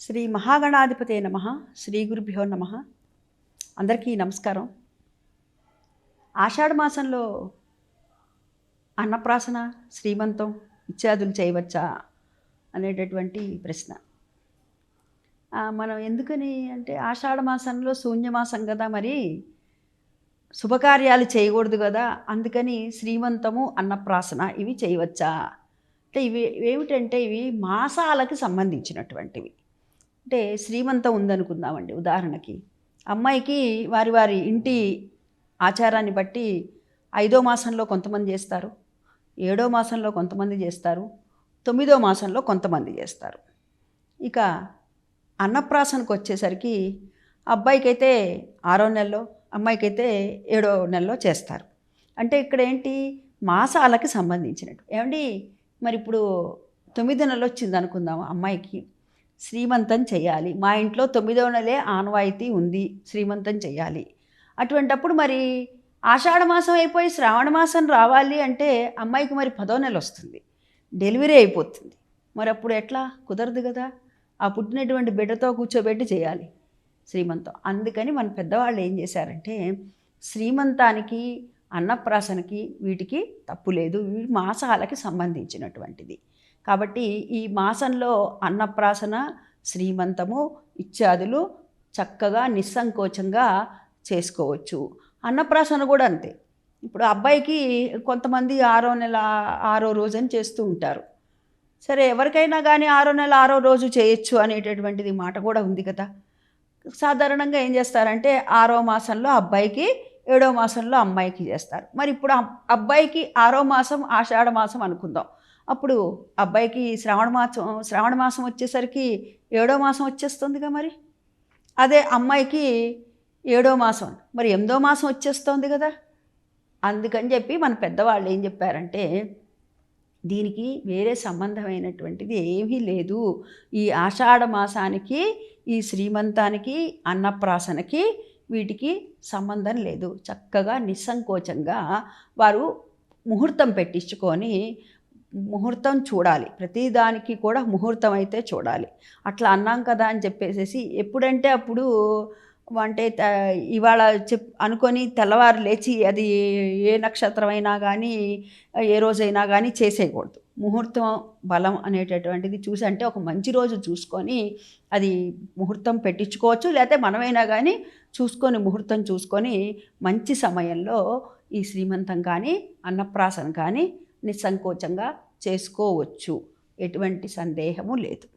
శ్రీ మహాగణాధిపతే నమ శ్రీ గురుభ్యో నమ. అందరికీ నమస్కారం. ఆషాఢ మాసంలో అన్నప్రాసన శ్రీమంతం ఇత్యాదులు చేయవచ్చా అనేటటువంటి ప్రశ్న. మనం ఎందుకని అంటే ఆషాఢ మాసంలో శూన్యమాసం కదా మరి శుభకార్యాలు చేయకూడదు కదా అందుకని శ్రీమంతము అన్నప్రాసన ఇవి చేయవచ్చా? అంటే ఇవి ఏమిటంటే ఇవి మాసాలకు సంబంధించినటువంటివి. అంటే శ్రీమంతం ఉందనుకుందామండి ఉదాహరణకి. అమ్మాయికి వారి వారి ఇంటి ఆచారాన్ని బట్టి ఐదో మాసంలో కొంతమంది చేస్తారు ఏడో మాసంలో కొంతమంది చేస్తారు తొమ్మిదో మాసంలో కొంతమంది చేస్తారు. ఇక అన్నప్రాసనకు వచ్చేసరికి అబ్బాయికైతే ఆరో నెలలో అమ్మాయికైతే ఏడో నెలలో చేస్తారు. అంటే ఇక్కడ ఏంటి? మాసాలకి సంబంధించినట్టు. ఏమండి? మరి ఇప్పుడు తొమ్మిది నెలలు వచ్చింది అనుకుందాం అమ్మాయికి? శ్రీమంతం చేయాలి. మా ఇంట్లో తొమ్మిదో నెలే ఆనవాయితీ ఉంది. శ్రీమంతం చేయాలి. అటువంటప్పుడు మరి ఆషాఢ మాసం అయిపోయి శ్రావణ మాసం రావాలి అంటే అమ్మాయికి మరి పదో నెల వస్తుంది. డెలివరీ అయిపోతుంది. మరి అప్పుడు ఎట్లా? కుదరదు కదా. ఆ పుట్టినటువంటి బిడ్డతో కూర్చోబెట్టి చేయాలి శ్రీమంతం. అందుకని మన పెద్దవాళ్ళు ఏం చేశారంటే శ్రీమంతానికి అన్నప్రాసనకి వీటికి తప్పు లేదు. మాసాలకి సంబంధించినటువంటిది. కాబట్టి ఈ మాసంలో అన్నప్రాసన శ్రీమంతము ఇత్యాదులు చక్కగా నిస్సంకోచంగా చేసుకోవచ్చు. అన్నప్రాసన కూడా అంతే. ఇప్పుడు అబ్బాయికి కొంతమంది ఆరో నెల ఆరో రోజని చేస్తూ ఉంటారు. సరే ఎవరికైనా కానీ ఆరో నెల ఆరో రోజు చేయొచ్చు అనేటటువంటిది మాట కూడా ఉంది కదా. సాధారణంగా ఏం చేస్తారంటే ఆరో మాసంలో అబ్బాయికి ఏడో మాసంలో అమ్మాయికి చేస్తారు. మరి ఇప్పుడు అబ్బాయికి ఆరో మాసం ఆషాఢ మాసం అనుకుందాం. అప్పుడు అబ్బాయికి శ్రావణ మాసం శ్రావణ మాసం వచ్చేసరికి ఏడో మాసం వచ్చేస్తుందిగా మరి? అదే అమ్మాయికి ఏడో మాసం. మరి ఎనిమిదో మాసం వచ్చేస్తోంది కదా? అందుకని చెప్పి మన పెద్దవాళ్ళు ఏం చెప్పారంటే దీనికి వేరే సంబంధమైనటువంటిది ఏమీ లేదు. ఈ ఆషాఢ మాసానికి ఈ శ్రీమంతానికి అన్నప్రాసనకి వీటికి సంబంధం లేదు. చక్కగా నిస్సంకోచంగా వారు ముహూర్తం పెట్టించుకొని ముహూర్తం చూడాలి. ప్రతిదానికి కూడా ముహూర్తం అయితే చూడాలి. అట్లా అన్నాం కదా అని చెప్పేసేసి ఎప్పుడంటే అప్పుడు అంటే ఇవాళ చెప్ అనుకొని తెల్లవారు లేచి అది ఏ నక్షత్రం అయినా కానీ ఏ రోజైనా కానీ చేసేయకూడదు. ముహూర్తం బలం అనేటటువంటిది చూసి అంటే ఒక మంచి రోజు చూసుకొని అది ముహూర్తం పెట్టించుకోవచ్చు. లేకపోతే మనమైనా కానీ చూసుకొని ముహూర్తం చూసుకొని మంచి సమయంలో ఈ శ్రీమంతం కానీ అన్నప్రాసన కానీ నిస్సంకోచంగా చేసుకోవచ్చు. ఎటువంటి సందేహము లేదు.